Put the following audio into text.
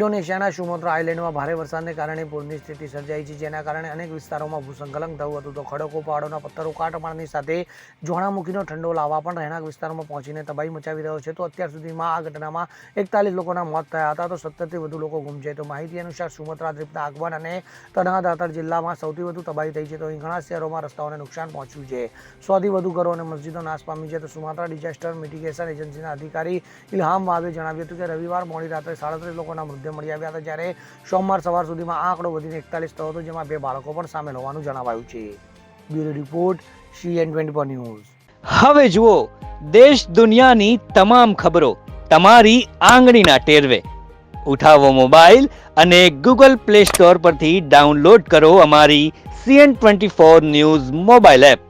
ઇન્ડોનેશિયાના સુમોત્રા આઇલેન્ડમાં ભારે વરસાદને કારણે પૂરની સ્થિતિ સર્જાઈ છે, જેના કારણે અનેક વિસ્તારોમાં ભૂસંકલન થયું હતું. તો ખડકો, પહાડોના પથ્થરો, કાટમાળની સાથે જ્વાળામુખીનો ઠંડો લાવા પણ રહેણાંક વિસ્તારોમાં પહોંચીને તબાહી મચાવી રહ્યો છે. તો અત્યાર સુધીમાં આ ઘટનામાં એકતાલીસ લોકોના મોત થયા હતા. તો સત્તરથી વધુ લોકો ગુમ છે. તો માહિતી અનુસાર સુમત્રા દ્વીપના આગવાન અને તનહા દાતર જિલ્લામાં સૌથી વધુ તબાહી થઈ છે. તો અહીં ઘણા શહેરોમાં રસ્તાઓને નુકસાન પહોંચ્યું છે. સોથી વધુ ઘરો અને મસ્જિદો નાશ પામી છે. તો સુમાત્રા ડિઝાસ્ટર મિટિગેશન એજન્સીના અધિકારી ઇલહામ વાવે જણાવ્યું હતું કે રવિવાર મોડી રાત્રે સાડત્રીસ લોકોના મૃતદેહ મળી આવ્યા હતા જ્યારે સોમવાર સવાર સુધીમાં આ આંકડો વધીને એકતાલીસ થયો હતો, જેમાં બે બાળકો પણ સામેલ હોવાનું જણાવાયું છે. Bureau report CN twenty news. હવે જુઓ, દેશ દુનિયાની તમામ ખબરો તમારી આંગળીના ટેરવે. ઉઠાવો મોબાઈલ અને ગૂગલ પ્લે સ્ટોર પરથી ડાઉનલોડ કરો અમારી CN twenty four news mobile app.